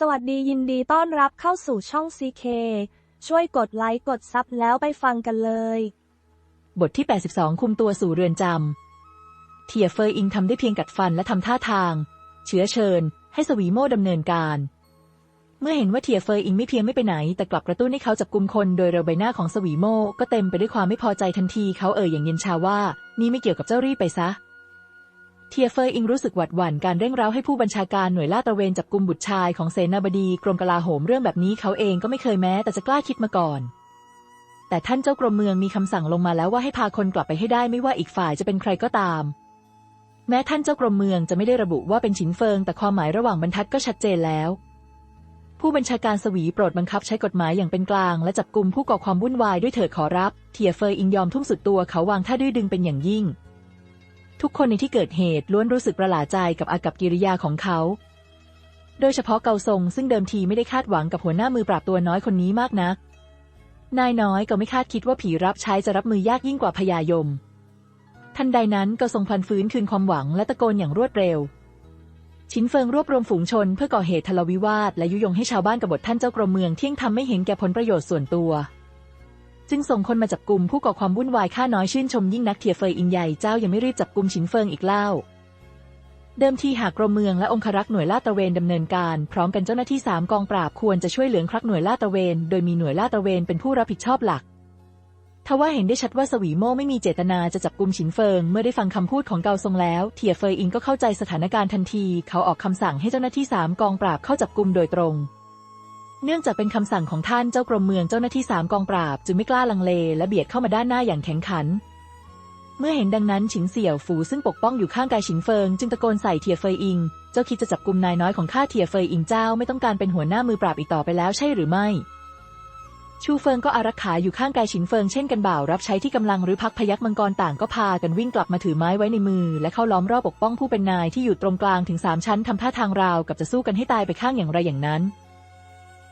สวัสดียินดีต้อนรับเข้าสู่ช่อง CK ช่วยกดไลค์กดซับแล้วไปฟังกันเลย บทที่ 82 คุมตัวสู่เรือนจำเทียเฟยอิงทำได้เพียงกัดฟันและทำท่าทาง เชื้อเชิญ ให้สวีโมดำเนินการ เมื่อเห็นว่าเทียเฟยอิงไม่เพียงไม่ไปไหน แต่กลับกระตุ้นให้เขาจับกลุมคนโดยเร็วใบหน้าของสวีโมก็เต็มไปด้วยความไม่พอใจทันทีเขาเอ่ยอย่างเย็นชาว่า นี่ไม่เกี่ยวกับเจ้ารีไปซะ เทียเฟยอิงรู้สึกหวาดหวั่นการเร่งเร้าให้ผู้บัญชาการหน่วยลาดตระเวนจับกลุมบุตรชายของเสนาบดีกรมกลาโหมเรื่องแบบนี้เขาเองก็ไม่เคยแม้แต่จะกล้าคิดมาก่อน แต่ท่านเจ้ากรมเมืองมีคำสั่งลงมาแล้วว่าให้พาคนกลับไปให้ได้ไม่ว่าอีกฝ่ายจะเป็นใครก็ตาม แม้ท่านเจ้ากรมเมืองจะไม่ได้ระบุว่าเป็นฉินเฟิง แต่ความหมายระหว่างบรรทัดก็ชัดเจนแล้ว ผู้บัญชาการสวีโปรดบังคับใช้กฎหมายอย่างเป็นกลาง และจับกลุ่มผู้ก่อความวุ่นวายด้วยเถิดขอรับ เทียเฟยอิงยอมทุ่มสุดตัวเขาวางท่าดื้อดึงเป็นอย่างยิ่ง ทุกคนในที่เกิดเหตุล้วนรู้สึกประหลาดใจกับอากับกิริยาของเขา โดยเฉพาะเกาทรงซึ่งเดิมทีไม่ได้คาดหวังกับหัวหน้ามือปราบตัวน้อยคนนี้มากนัก นายน้อยก็ไม่คาดคิดว่าผีรับใช้จะรับมือยากยิ่งกว่าพญายม ทันใดนั้นเก็ทรงพันฟื้นคืนความหวังและตะโกนอย่างรวดเร็ว ชินเฟิงรวบรวมฝูงชนเพื่อก่อเหตุทะเลาวิวาทและยุยงให้ชาวบ้านกบฏท่านเจ้ากรมเมืองเที่ยงทำไม่เห็นแก่ผลประโยชน์ส่วนตัว จึงส่งคนมาจับกลุ่มผู้ก่อความวุ่นวายข้าน้อยชื่นชมยิ่งนักเทียเฟยอิงใหญ่เจ้ายังไม่รีบจับกลุ่มชินเฟิงอีกเล่า เดิมทีหากกรมเมืองและองครักษ์หน่วยลาดตระเวนดำเนินการ พร้อมกันเจ้าหน้าที่สามกองปราบควรจะช่วยเหลืองครักหน่วยลาดตระเวน โดยมีหน่วยลาดตระเวนเป็นผู้รับผิดชอบหลักทว่าเห็นได้ชัดว่าสวีโม่ไม่มีเจตนาจะจับกลุ่มฉินเฟิง เมื่อได้ฟังคำพูดของเกาทรงแล้วเทียเฟยอิงก็เข้าใจสถานการณ์ทันที เขาออกคำสั่งให้เจ้าหน้าที่สามกองปราบเข้าจับกลุ่มโดยตรง เนื่องจากเป็นคำสั่งของท่านเจ้ากรมเมืองเจ้าหน้าที่สามกองปราบ จึงไม่กล้าลังเลและเบียดเข้ามาด้านหน้าอย่างแข็งขัน เมื่อเห็นดังนั้นฉินเสี่ยวฝูซึ่งปกป้องอยู่ข้างกายฉินเฟิง จึงตะโกนใส่เทียเฟยอิง เจ้าคิดจะจับกลุ่มนายน้อยของข้าเทียเฟยอิงเจ้าไม่ต้องการเป็นหัวหน้ามือปราบอีกต่อไปแล้วใช่หรือไม่ ชูเฟิงก็อารักขาอยู่ข้างกายฉินเฟิงเช่นกันบ่าวรับใช้ที่กำลังหรือพักพยักมังกรต่างก็พากันวิ่งกลับมาถือไม้ไว้ในมือ และเข้าล้อมรอบปกป้องผู้เป็นนายที่อยู่ตรงกลางถึงสามชั้นทำท่าทางราวกับจะสู้กันให้ตายไปข้างอย่างไรอย่างนั้น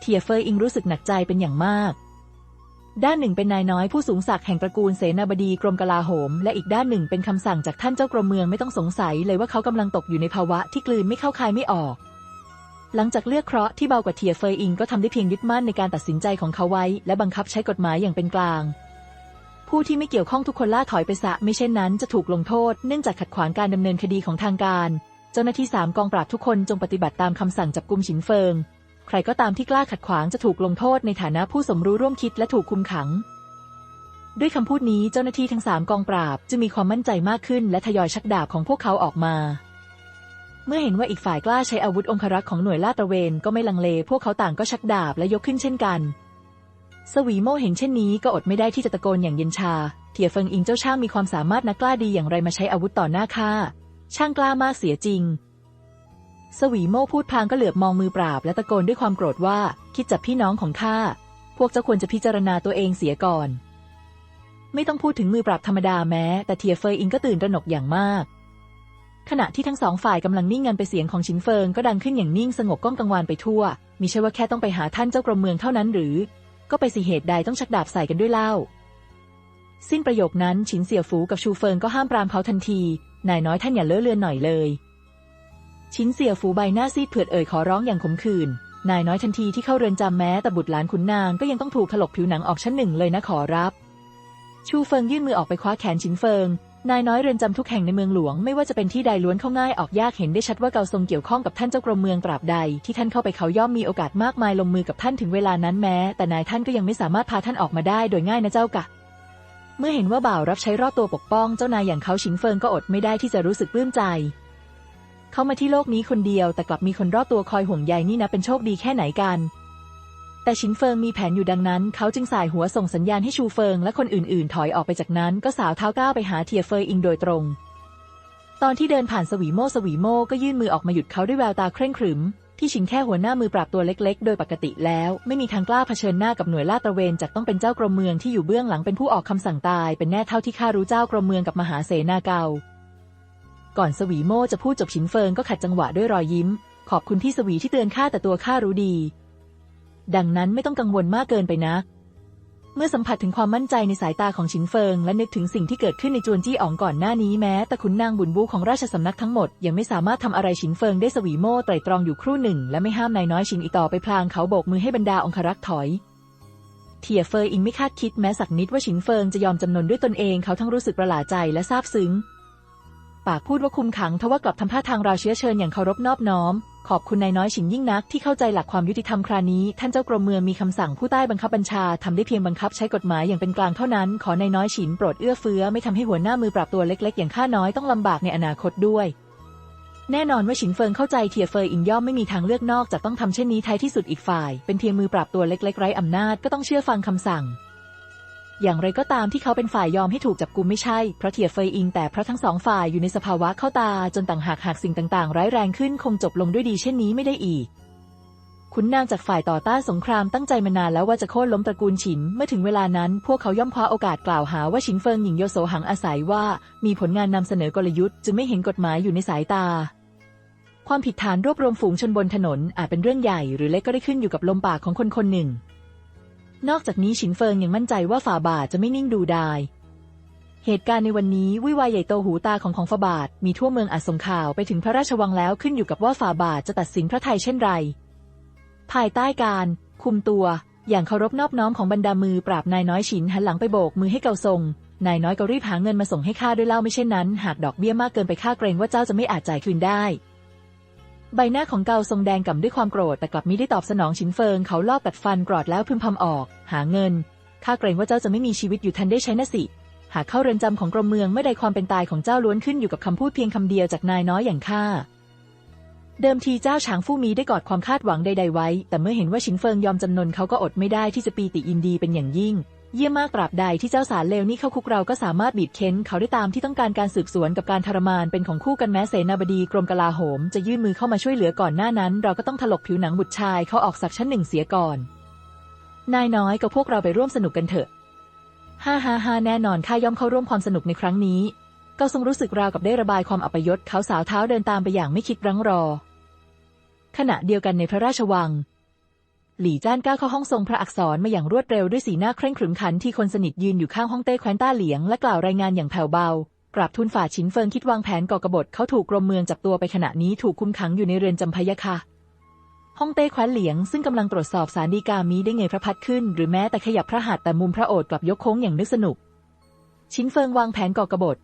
เทียเฟยอิงรู้สึกหนักใจเป็นอย่างมาก ด้านหนึ่งเป็นนายน้อยผู้สูงศักดิ์แห่งตระกูลเสนาบดีกรมกลาโหม และอีกด้านหนึ่งเป็นคำสั่งจากท่านเจ้ากรมเมืองไม่ต้องสงสัยเลยว่าเขากำลังตกอยู่ในภาวะที่กลืนไม่เข้าคายไม่ออก หลังจากเลือกเคราะห์ที่เบากว่าเทียเฟยอิงก็ทำได้เพียงยึดมั่นในการตัดสินใจของเขาไว้ และบังคับใช้กฎหมายอย่างเป็นกลางผู้ที่ไม่เกี่ยวข้องทุกคนล่าถอยไปซะไม่เช่นนั้นจะถูกลงโทษ เนื่องจากขัดขวางการดำเนินคดีของทางการ เจ้าหน้าที่สามกองปราบทุกคนจงปฏิบัติตามคำสั่งจับกุมฉินเฟิง ใครก็ตามที่กล้าขัดขวางจะถูกลงโทษในฐานะผู้สมรู้ร่วมคิดและถูกคุมขัง ด้วยคำพูดนี้เจ้าหน้าที่ทั้งสามกองปราบจะมีความมั่นใจมากขึ้นและทยอยชักดาบของพวกเขาออกมา เมื่อเห็นว่าอีกฝ่ายกล้าใช้อาวุธองครักษ์ของหน่วยลาดตระเวนก็ไม่ลังเล พวกเขาต่างก็ชักดาบและยกขึ้นเช่นกัน สวีโมเห็นเช่นนี้ก็อดไม่ได้ที่จะตะโกนอย่างเย็นชา เทียเฟิงอิงเจ้าช่างมีความสามารถนักกล้าดีอย่างไรมาใช้อาวุธต่อหน้าข้าช่างกล้ามากเสียจริง สวีโม่พูดพางก็เหลือบมองมือปราบ และตะโกนด้วยความโกรธว่า คิดจับพี่น้องของข้า พวกเจ้าควรจะพิจารณาตัวเองเสียก่อน ไม่ต้องพูดถึงมือปราบธรรมดาแม้ แต่เทียเฟยอิงก็ตื่นตระหนกอย่างมาก ขณะที่ทั้งสองฝ่ายกำลังนิ่งงันไปเสียงของชินเฟิงก็ดังขึ้นอย่างนิ่งสงบก้องกังวานไปทั่ว มิใช่ว่าแค่ต้องไปหาท่านเจ้ากรมเมืองเท่านั้นหรือ ก็ไปสิเหตุใดต้องชักดาบใส่กันด้วยเล่า สิ้นประโยคนั้นฉินเสี่ยวฝูกับชูเฟิงก็ห้ามปรามเขาทันที นายน้อยท่านอย่าเลอะเลือนหน่อยเลย ชิ้นเสี่ยวฝูใบหน้าซีดเผือดเอ่ยขอร้องอย่างขมขื่นนายน้อยทันทีที่เข้าเรือนจำแม้แต่บุตรหลานขุนนางก็ยังต้องถูกถลกผิวหนังออกชั้นหนึ่งเลยนะขอรับ ชูเฟิงยื่นมือออกไปคว้าแขนชินเฟิง นายน้อยเรือนจำทุกแห่งในเมืองหลวงไม่ว่าจะเป็นที่ใดล้วนเข้าง่ายออกยากเห็นได้ชัดว่าเกาทรงเกี่ยวข้องกับท่านเจ้ากรมเมืองตราบใด ที่ท่านเข้าไปเขาย่อมมีโอกาสมากมายลงมือกับท่านถึงเวลานั้นแม้ แต่นายท่านก็ยังไม่สามารถพาท่านออกมาได้โดยง่ายนะเจ้ากะเมื่อเห็นว่าบ่าวรับใช้รอดตัวปกป้องเจ้านายอย่างเขาชินเฟิงก็อดไม่ได้ที่จะรู้สึกปลื้มใจ เขามาที่โลกนี้คนเดียว แต่กลับมีคนรอบตัวคอยห่วงใยนี่นะเป็นโชคดีแค่ไหนกัน แต่ชินเฟิงมีแผนอยู่ดังนั้น เขาจึงสายหัวส่งสัญญาณให้ชูเฟิงและคนอื่นๆ ถอยออกไปจากนั้น ก็สาวเท้าก้าวไปหาเทียเฟยอิงโดยตรง ตอนที่เดินผ่านสวีโมสวีโมก็ยื่นมือออกมาหยุดเขาด้วยแววตาเคร่งขรึมที่ชินแค่หัวหน้ามือปราบตัวเล็กๆ โดยปกติแล้ว ไม่มีทางกล้าเผชิญหน้ากับหน่วยลาดตระเวนจากต้องเป็นเจ้ากรมเมืองที่อยู่เบื้องหลังเป็นผู้ออกคำสั่งตาย เป็นแน่เท่าที่ข้ารู้เจ้ากรมเมืองกับมหาเสนาเกา ก่อนสวีโมจะพูดจบชินเฟิงก็ขัดจังหวะด้วยรอยยิ้ม ขอบคุณที่สวีที่เตือนข้าแต่ตัวข้ารู้ดี ดังนั้นไม่ต้องกังวลมากเกินไปนะ เมื่อสัมผัสถึงความมั่นใจในสายตาของฉินเฟิง และนึกถึงสิ่งที่เกิดขึ้นในจวนจี้อ๋องก่อนหน้านี้แม้แต่ขุนนางบุญบูของราชสำนักทั้งหมดยังไม่สามารถทำอะไรฉินเฟิงได้สวีโม่ไตรตรองอยู่ครู่หนึ่ง และไม่ห้ามนายน้อยฉินอีกต่อไปพลางเขาโบกมือให้บรรดาองครักษ์ถอยเทียเฟยอิงไม่คาดคิดแม้สักนิดว่าฉินเฟิงจะยอมจำนนด้วยตนเองเขาทั้งรู้สึกประหลาดใจและซาบซึ้ง ปากพูดว่าคุมขังทว่ากลับทำท่าทางราวเชื้อเชิญอย่างเคารพนอบน้อม ขอบคุณนายน้อยฉินยิ่งนักที่เข้าใจหลักความยุติธรรมครานี้ ท่านเจ้ากรมเมืองมีคำสั่งผู้ใต้บังคับบัญชาทำได้เพียงบังคับใช้กฎหมายอย่างเป็นกลางเท่านั้น ขอนายน้อยฉินโปรดเอื้อเฟื้อไม่ทำให้หัวหน้ามือปราบตัวเล็ก ๆ อย่างข้าน้อยต้องลำบากในอนาคตด้วยแน่นอนว่าฉินเฟิงเข้าใจเทียเฟยอิงย่อมไม่มีทางเลือกนอกจากต้องทำเช่นนี้ท้ายที่สุดอีกฝ่าย เป็นเพียงมือปราบตัวเล็กๆไร้อำนาจก็ต้องเชื่อฟังคำสั่ง อย่างไรก็ตามที่เขาเป็นฝ่ายยอมให้ถูกจับกุมไม่ใช่ เพราะเทียเฟยอิงแต่เพราะทั้งสองฝ่ายอยู่ในสภาวะเข้าตาจนต่างหากหากสิ่งต่างๆ ร้ายแรงขึ้นคงจบลงด้วยดีเช่นนี้ไม่ได้อีกขุนนางจากฝ่ายต่อต้านสงครามตั้งใจมานานแล้วว่าจะโค่นล้มตระกูลฉิน เมื่อถึงเวลานั้น พวกเขาย่อมคว้าโอกาสกล่าวหาว่าฉินเฟิงหญิงโยโสหังอาศัยว่า มีผลงานนำเสนอกลยุทธ์จึงไม่เห็นกฎหมายอยู่ในสายตา ความผิดฐานรวบรวมฝูงชนบนถนนอาจเป็นเรื่องใหญ่ หรือเล็กก็ได้ขึ้นอยู่กับลมปากของคนคนหนึ่ง นอกจากนี้ฉินเฟิงยังมั่นใจว่าฝ่าบาทจะไม่นิ่งดูดาย เหตุการณ์ในวันนี้วิวายใหญ่โตหูตาของของฝ่าบาทมีทั่วเมืองอาจส่งข่าวไปถึงพระราชวังแล้วขึ้นอยู่กับว่าฝ่าบาทจะตัดสินพระไทยเช่นไร ภายใต้การคุมตัวอย่างเคารพนอบน้อมของบรรดามือปราบนายน้อยฉินหันหลังไปโบกมือให้เกาทรงนายน้อยก็รีบหาเงินมาส่งให้ข้าด้วยเล่าไม่เช่นนั้น หากดอกเบี้ยมากเกินไปข้าเกรงว่าเจ้าจะไม่อาจจ่ายคืนได้ ใบหน้าของเกาทรงแดงก่ำด้วยความโกรธแต่กลับมิได้ตอบสนองฉินเฟิงเขาลอบตัดฟันกรอดแล้วพึมพำออก หาเงินข้าเกรงว่าเจ้าจะไม่มีชีวิตอยู่ทันได้ใช้นะสิ หากเข้าเรือนจำของกรมเมืองเมื่อใดความเป็นตายของเจ้าล้วนขึ้นอยู่กับคำพูดเพียงคำเดียวจากนายน้อยอย่างข้าเดิมทีเจ้าฉางฟู่มีได้กอดความคาดหวังใดๆไว้ แต่เมื่อเห็นว่าชินเฟิงยอมจำนนเขาก็อดไม่ได้ที่จะปีติยินดีเป็นอย่างยิ่ง เยี่ยมมากตราบใดที่เจ้าสารเลวนี่เข้าคุกเราก็สามารถบีบเค้นเขาได้ตามที่ต้องการการสืบสวนกับการทรมานเป็นของคู่กันแม้เสนาบดีกรมกลาโหม จะยื่นมือเข้ามาช่วยเหลือก่อนหน้านั้น เราก็ต้องถลกผิวหนังบุตรชายเขาออกสักชั้นหนึ่งเสียก่อน นายน้อยกับพวกเราไปร่วมสนุกกันเถอะฮ่าฮ่าฮ่าแน่นอนข้าย่อมเข้าร่วมความสนุกในครั้งนี้เกาทรงรู้สึกราวกับได้ระบายความอัปยศเขาสาวเท้าเดินตามไปอย่างไม่คิดรั้งรอ ขณะเดียวกันในพระราชวัง หลี่จ้านก้าวเข้าห้องทรงพระอักษรมาอย่างรวดเร็วด้วยสีหน้าเคร่งขรึมขันที่คนสนิทยืนอยู่ข้างห้องเต้แคว้นต้าเหลียงและกล่าวรายงานอย่างแผ่วเบากราบทูลฝ่าชินเฟิงคิดวางแผนก่อกบฏเขาถูกกรมเมืองจับตัวไปขณะนี้ถูกคุมขังอยู่ในเรือนจำพยะค่ะฮ่องเต้แคว้นเหลียงซึ่งกำลังตรวจสอบสารดีกามีได้เงยพระพัดขึ้น หรือแม้แต่ขยับพระหัตถ์แต่มุมพระโอษฐ์กลับยกโค้งอย่างนึกสนุก ชินเฟิงวางแผนก่อกบฏ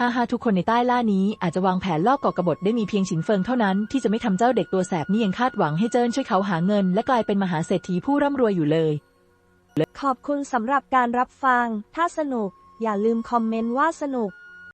ฮ่าฮ่าทุกคนในใต้ล่านี้อาจจะวางแผนลอบก่อกบฏได้มีเพียงฉินเฟิงเท่านั้นที่จะไม่ทำเจ้าเด็กตัวแสบนี่ยังคาดหวังให้เจิ้นช่วยเขาหาเงิน และกลายเป็นมหาเศรษฐีผู้ร่ำรวยอยู่เลย ขอบคุณสำหรับการรับฟัง ถ้าสนุก อย่าลืมคอมเมนต์ว่าสนุก